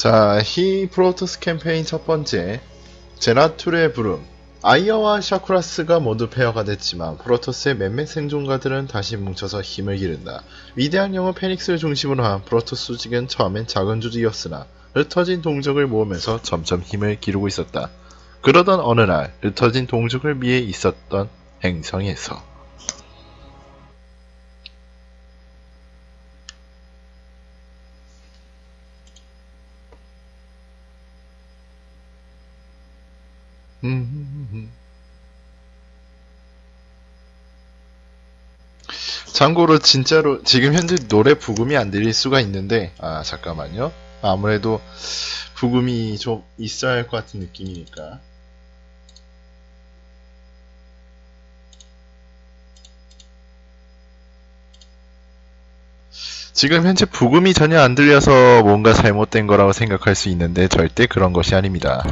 자, 히 프로토스 캠페인 첫 번째 제나툴의 부름 아이어와 샤쿠라스가 모두 폐허가 됐지만 프로토스의 몇몇 생존가들은 다시 뭉쳐서 힘을 기른다. 위대한 영웅 페닉스를 중심으로 한 프로토스 조직은 처음엔 작은 조직이었으나 흩어진 동족을 모으면서 점점 힘을 기르고 있었다. 그러던 어느 날 흩어진 동족을 위해 있었던 행성에서 참고로 진짜로 지금 현재 노래 부금이 안 들릴 수가 있는데 아 잠깐만요. 아무래도 부금이 좀 있어야 할 것 같은 느낌이니까. 지금 현재 부금이 전혀 안 들려서 뭔가 잘못된 거라고 생각할 수 있는데 절대 그런 것이 아닙니다.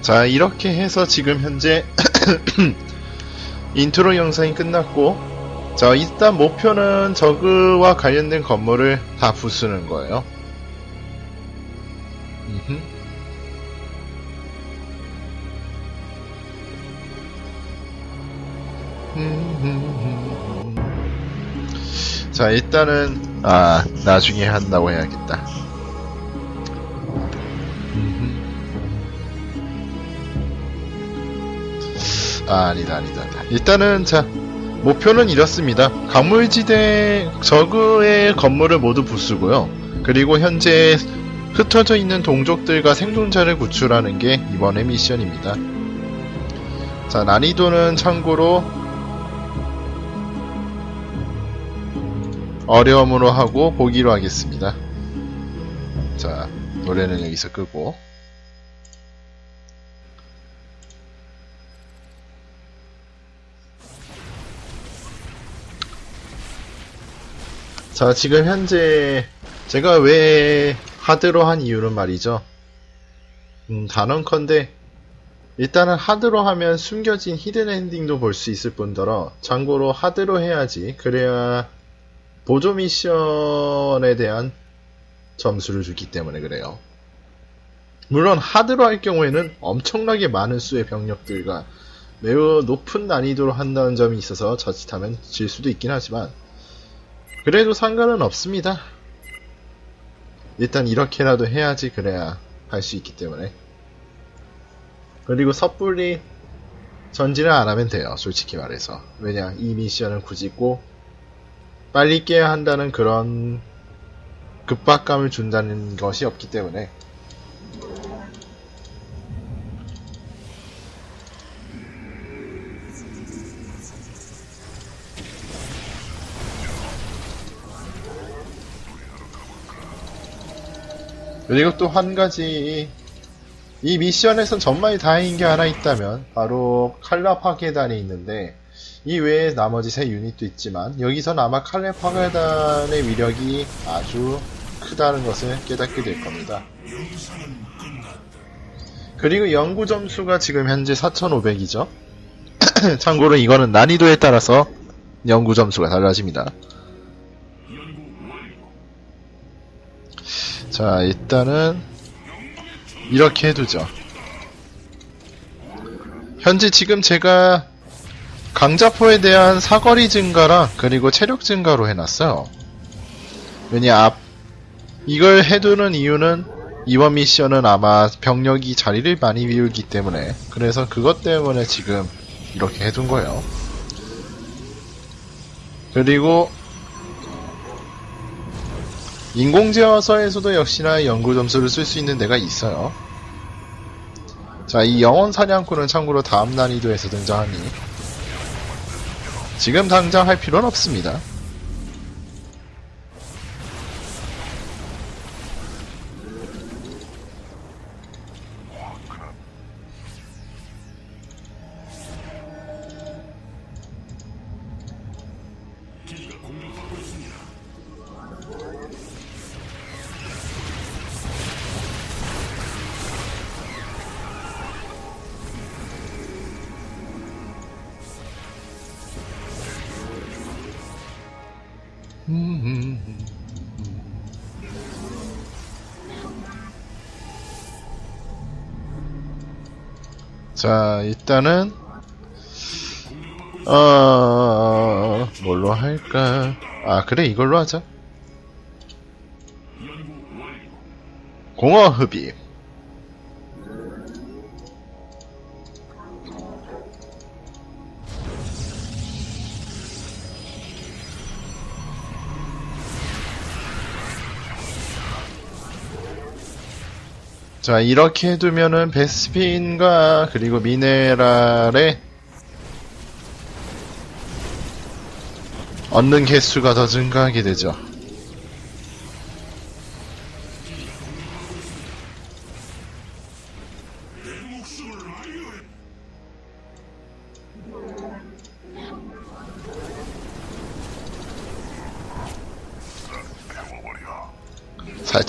자, 이렇게 해서 지금 현재 인트로 영상이 끝났고, 자, 일단 목표는 저그와 관련된 건물을 다 부수는 거예요. 음흠. 자, 일단은, 아, 나중에 한다고 해야겠다. 아, 아니다, 아니다. 일단은, 자, 목표는 이렇습니다. 강물지대 저그의 건물을 모두 부수고요. 그리고 현재 흩어져 있는 동족들과 생존자를 구출하는 게 이번의 미션입니다. 자, 난이도는 참고로 어려움으로 하고 보기로 하겠습니다. 자, 노래는 여기서 끄고. 자, 지금 현재 제가 왜 하드로 한 이유는 말이죠. 음, 단언컨대 일단은 하드로 하면 숨겨진 히든 엔딩도 볼 수 있을 뿐더러 참고로 하드로 해야지 그래야 보조 미션에 대한 점수를 주기 때문에 그래요. 물론 하드로 할 경우에는 엄청나게 많은 수의 병력들과 매우 높은 난이도로 한다는 점이 있어서 자칫하면 질 수도 있긴 하지만 그래도 상관은 없습니다. 일단 이렇게라도 해야지 그래야 할 수 있기 때문에. 그리고 섣불리 전진을 안 하면 돼요 솔직히 말해서. 왜냐 이 미션은 굳이 꼭 빨리 깨야 한다는 그런 급박감을 준다는 것이 없기 때문에 그리고 또 한 가지 이 미션에선 정말 다행인 게 하나 있다면 바로 칼라 파괴단이 있는데 이 외에 나머지 세 유닛도 있지만 여기선 아마 칼라 파괴단의 위력이 아주 크다는 것을 깨닫게 될 겁니다. 그리고 연구 점수가 지금 현재 4,500이죠. 참고로 이거는 난이도에 따라서 연구 점수가 달라집니다. 자, 일단은 이렇게 해두죠. 현재 지금 제가 강자포에 대한 사거리 증가랑 그리고 체력 증가로 해놨어요. 왜냐, 앞, 이걸 해두는 이유는 이번 미션은 아마 병력이 자리를 많이 비우기 때문에 그래서 그것 때문에 지금 이렇게 해둔 거예요. 그리고 인공제어서에서도 역시나 연구 점수를 쓸 수 있는 데가 있어요. 자, 이 영원 사냥꾼은 참고로 다음 난이도에서 등장하니 지금 당장 할 필요는 없습니다. 일단은 어 뭘로 할까? 아 그래 이걸로 하자. 공허 흡입. 자, 이렇게 해두면은 베스핀과 그리고 미네랄에 얻는 개수가 더 증가하게 되죠.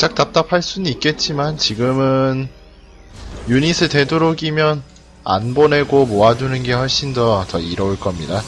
살짝 답답할 수는 있겠지만 지금은 유닛을 되도록이면 안 보내고 모아두는 게 훨씬 더, 더 이로울 겁니다.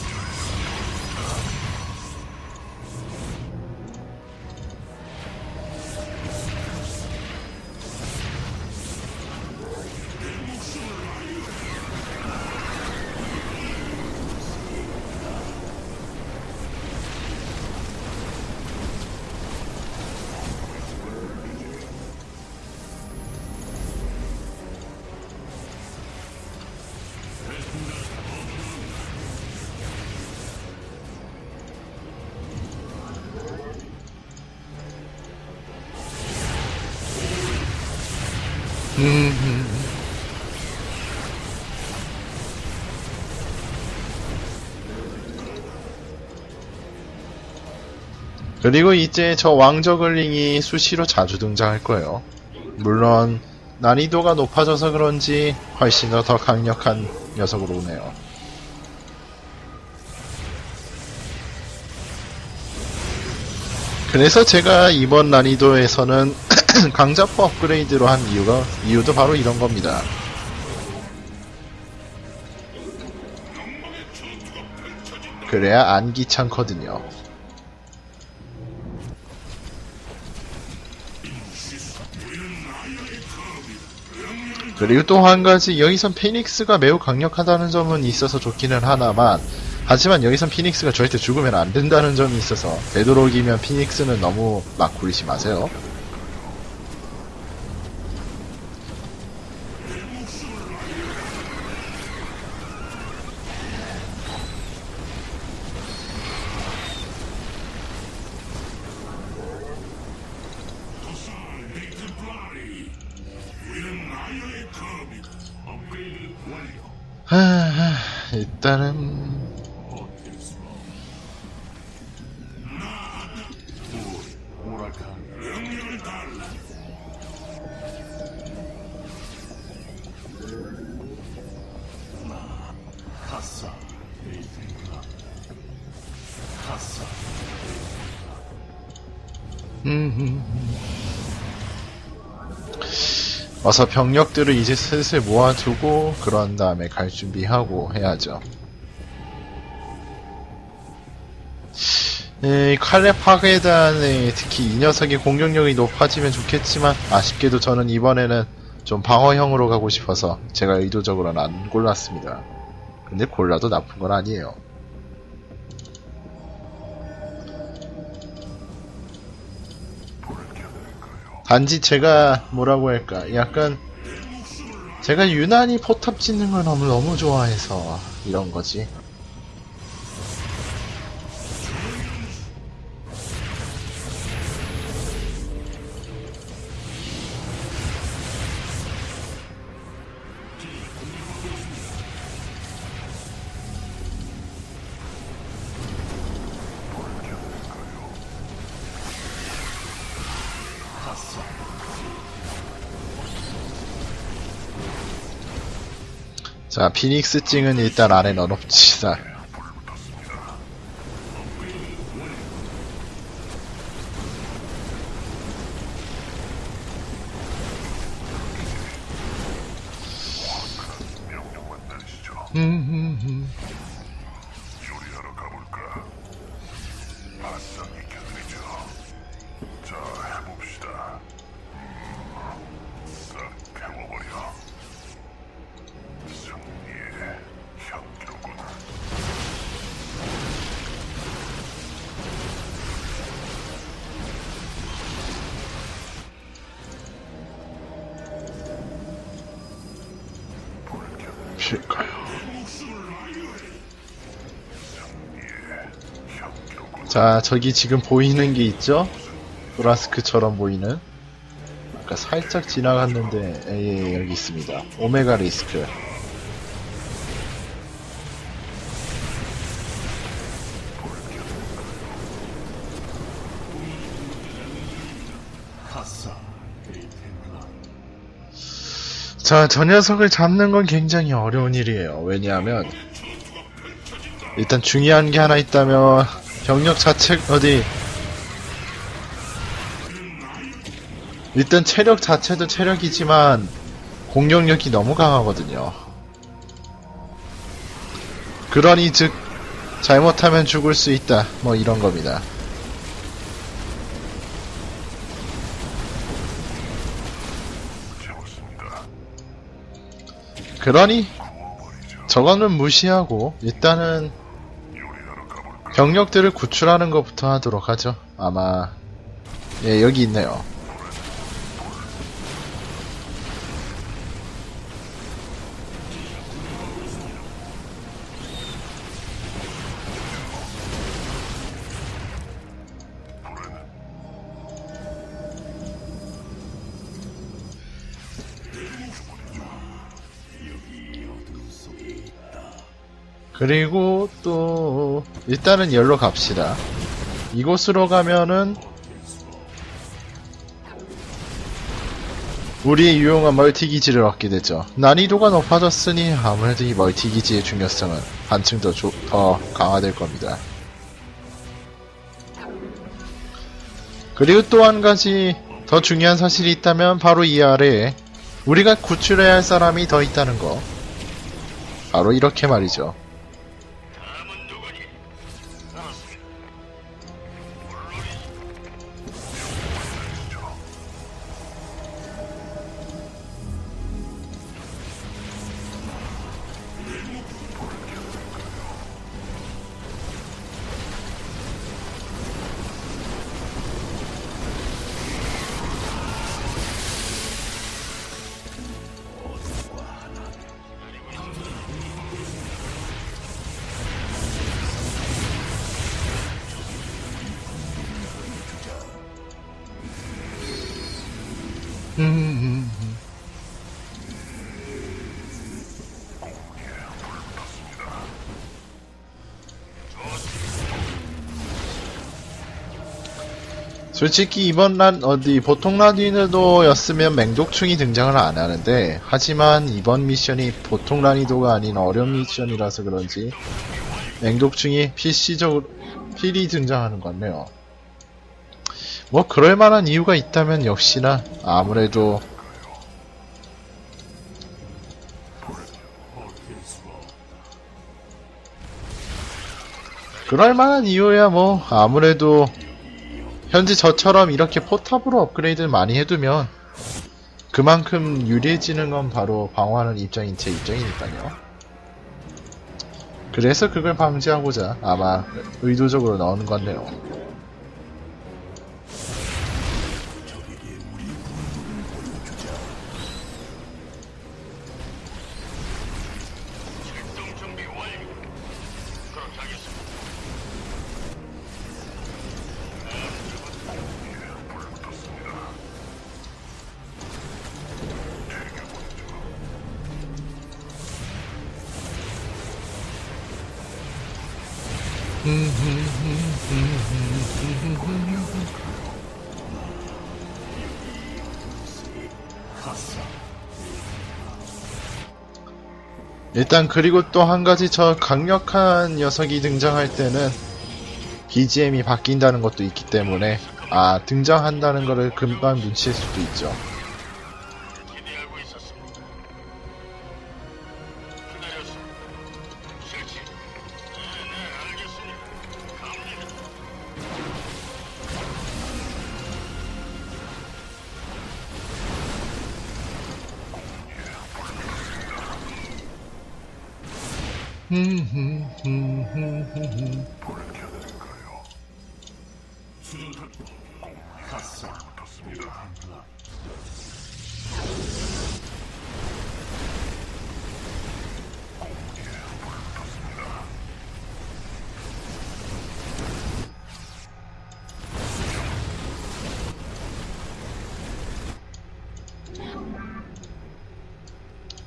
그리고 이제 저 왕저글링이 수시로 자주 등장할 거예요. 물론 난이도가 높아져서 그런지 훨씬 더, 더 강력한 녀석으로 오네요. 그래서 제가 이번 난이도에서는 강자포 업그레이드로 한 이유가 이유도 바로 이런 겁니다. 그래야 안 귀찮거든요. 그리고 또 한 가지 여기선 피닉스가 매우 강력하다는 점은 있어서 좋기는 하나만 하지만 여기선 피닉스가 절대 죽으면 안 된다는 점이 있어서 되도록이면 피닉스는 너무 막 굴리지 마세요. 하, 하, 일단은 어서 병력들을 이제 슬슬 모아두고 그런 다음에 갈 준비하고 해야죠. 에, 칼레 파괴단에 특히 이 녀석의 공격력이 높아지면 좋겠지만 아쉽게도 저는 이번에는 좀 방어형으로 가고 싶어서 제가 의도적으로는 안 골랐습니다. 근데 골라도 나쁜 건 아니에요. 단지 제가 뭐라고 할까 약간 제가 유난히 포탑 짓는 걸 너무 너무 좋아해서 이런 거지. 자, 피닉스 찡은 일단 안에 넣어놓읍시다. 내리시죠. 음, 자, 저기 지금 보이는 게 있죠? 브라스크처럼 보이는? 아까 살짝 지나갔는데, 예, 예, 여기 있습니다. 오메가 리스크. 자, 저 녀석을 잡는 건 굉장히 어려운 일이에요. 왜냐하면, 일단 중요한 게 하나 있다면, 병력 자체, 어디, 일단 체력 자체도 체력이지만, 공격력이 너무 강하거든요. 그러니 즉, 잘못하면 죽을 수 있다. 뭐 이런 겁니다. 그러니. 저거는 무시하고, 일단은? 병력들을 구출하는 것부터 하도록 하죠. 아마 예 여기 있네요. 그리고 또 일단은 열로 갑시다. 이곳으로 가면은 우리의 유용한 멀티 기지를 얻게 되죠. 난이도가 높아졌으니 아무래도 이 멀티 기지의 중요성은 한층 더, 조- 더 강화될 겁니다. 그리고 또 한 가지 더 중요한 사실이 있다면 바로 이 아래에 우리가 구출해야 할 사람이 더 있다는 거. 바로 이렇게 말이죠. 솔직히 이번 란 어디 보통 난이도였으면 맹독충이 등장을 안 하는데 하지만 이번 미션이 보통 난이도가 아닌 어려운 미션이라서 그런지 맹독충이 PC적으로 필히 등장하는 것 같네요. 뭐 그럴 만한 이유가 있다면 역시나 아무래도 그럴 만한 이유야 뭐 아무래도 현재 저처럼 이렇게 포탑으로 업그레이드를 많이 해두면 그만큼 유리해지는 건 바로 방어하는 입장인 제 입장이니까요. 그래서 그걸 방지하고자 아마 의도적으로 넣은 것 같네요. 일단 그리고 또 한 가지 저 강력한 녀석이 등장할 때는 BGM이 바뀐다는 것도 있기 때문에 아 등장한다는 거를 금방 눈치챌 수도 있죠.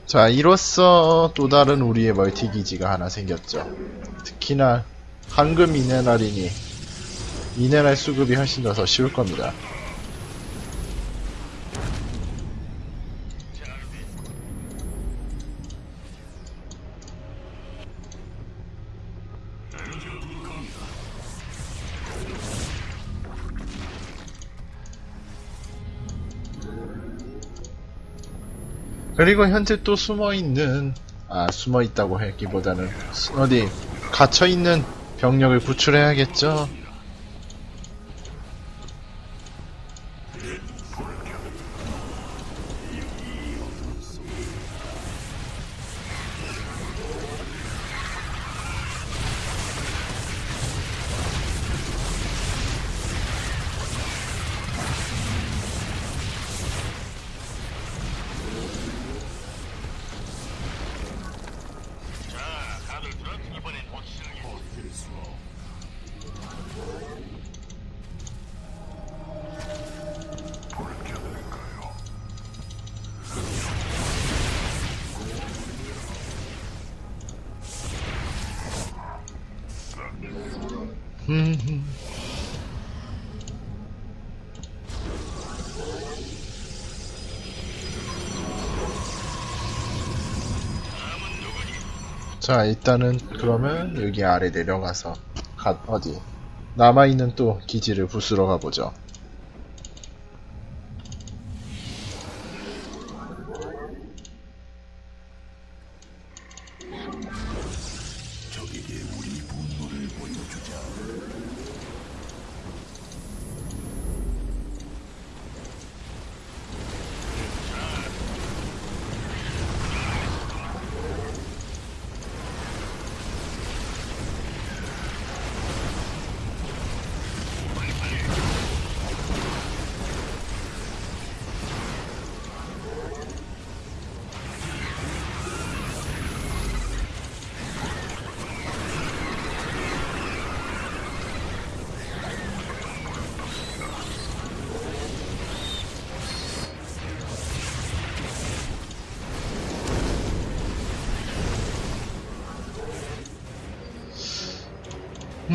자, 이로써 또 다른 우리의 멀티 기지가 하나 생겼죠. 특히나 황금 미네랄이니 미네랄 수급이 훨씬 더 쉬울 겁니다. 그리고 현재 또 숨어 있는 아 숨어 있다고 하기보다는 어디 갇혀 있는 병력을 구출해야겠죠. 자 일단은 그러면 여기 아래 내려가서 가, 어디 남아있는 또 기지를 부수러 가보죠.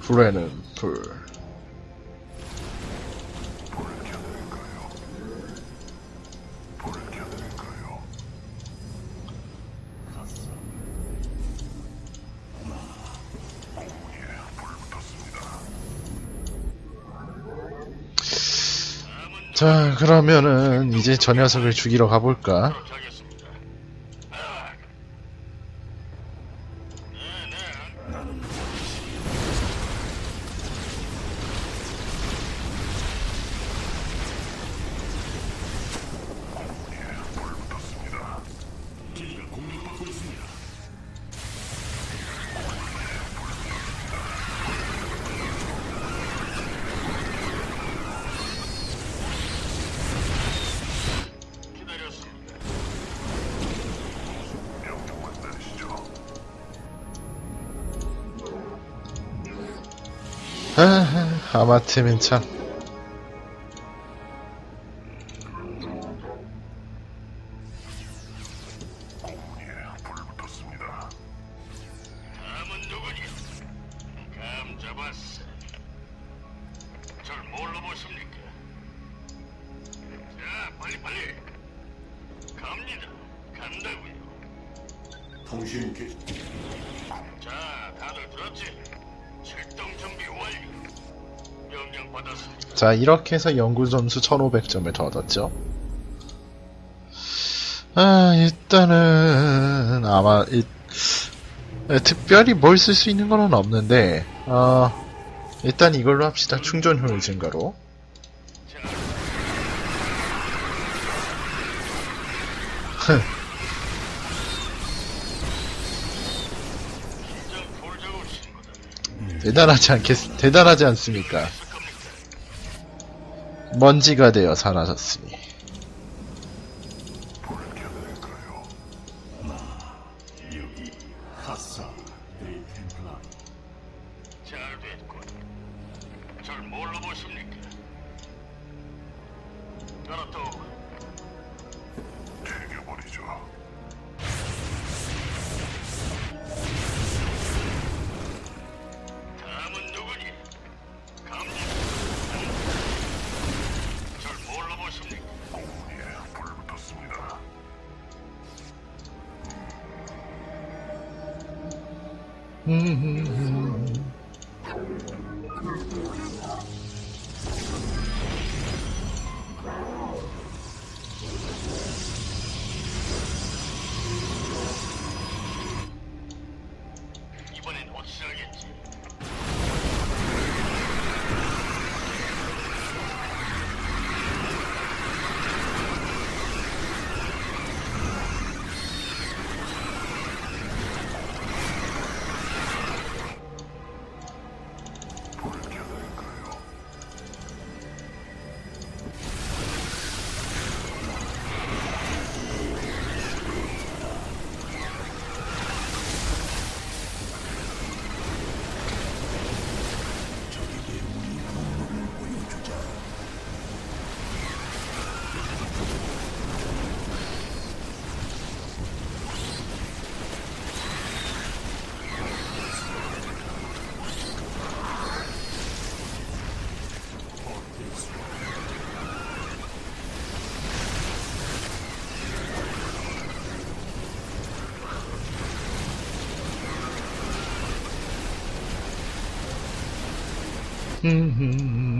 불에는 불. 자, 그러면은 이제 저 녀석을 죽이러 가볼까? 하마터면 참. 자, 이렇게 해서 연구 점수 1500점을 더 얻었죠. 아, 일단은, 아마, 이, 에, 특별히 뭘 쓸 수 있는 건 없는데, 어, 일단 이걸로 합시다. 충전 효율 증가로. 대단하지 않겠, 대단하지 않습니까? 먼지가 되어 사라졌으니. mm-hmm.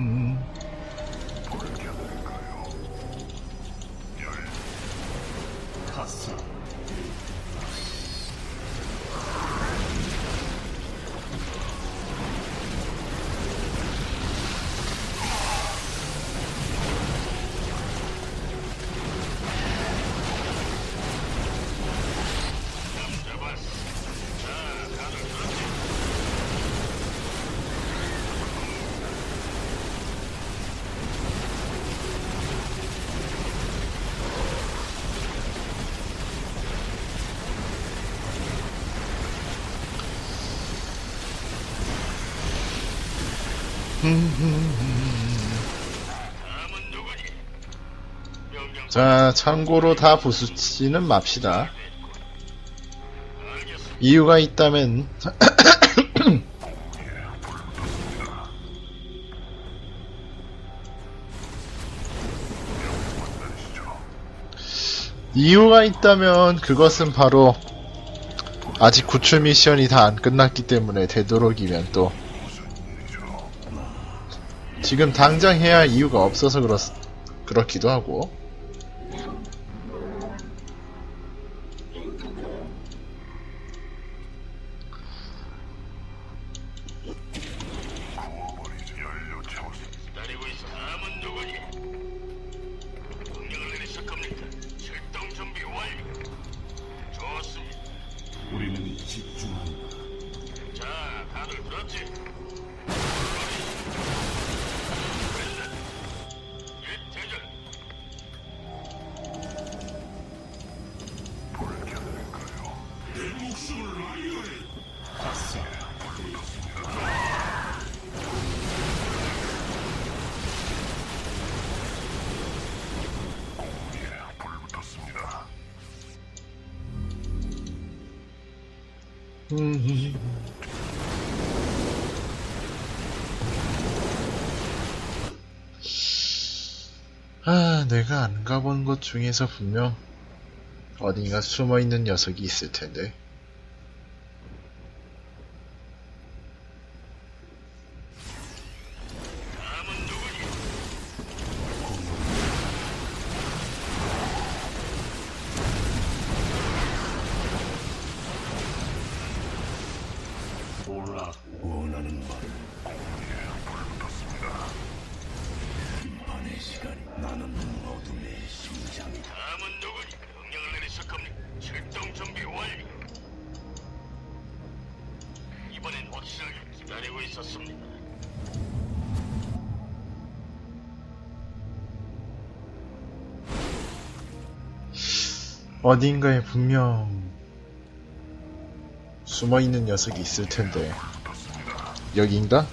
자, 참고로 다 부수지는 맙시다. 이유가 있다면, 이유가 있다면 그것은 바로 아직 구출 미션이 다 안 끝났기 때문에 되도록이면 또 지금 당장 해야 할 이유가 없어서 그렇, 그렇기도 하고 아, 내가 안 가본 곳 중에서 분명 어딘가 숨어 있는 녀석이 있을 텐데. 몰라. 원하는 말을 공리에 불붙었습니다. 심판의 시간이 나는 어둠의 심장이다. 남은 누구니? 명령을 내리실 겁니까? 출동 준비 완료. 이번엔 확실하게 기다리고 있었습니다. 어딘가에 분명 숨어 있는 녀석이 있을 텐데. 여긴가?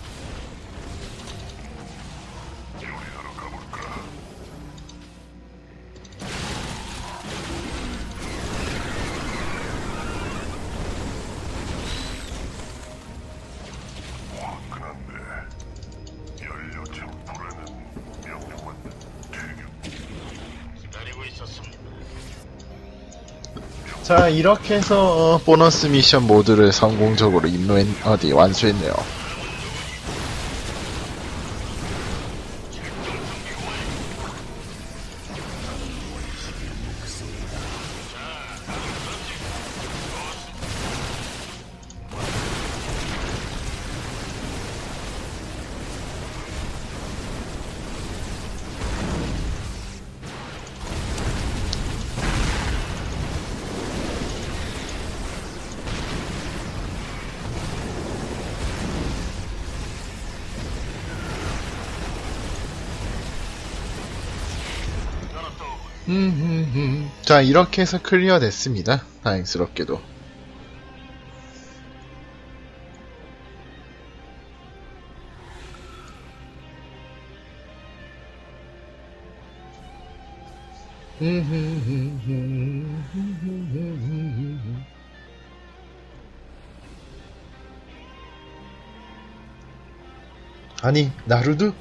자, 이렇게 해서 어, 보너스 미션 모드를 성공적으로 입로했, 어디, 완수했네요. 자, 이렇게 해서 클리어 됐습니다. 다행스럽게도. 아니, 나루드?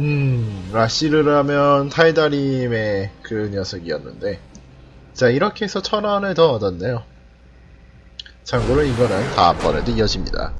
음, 라시르라면 탈다림의 그 녀석이었는데. 자, 이렇게 해서 천 원을 더 얻었네요. 참고로 이거는 다음번에도 이어집니다.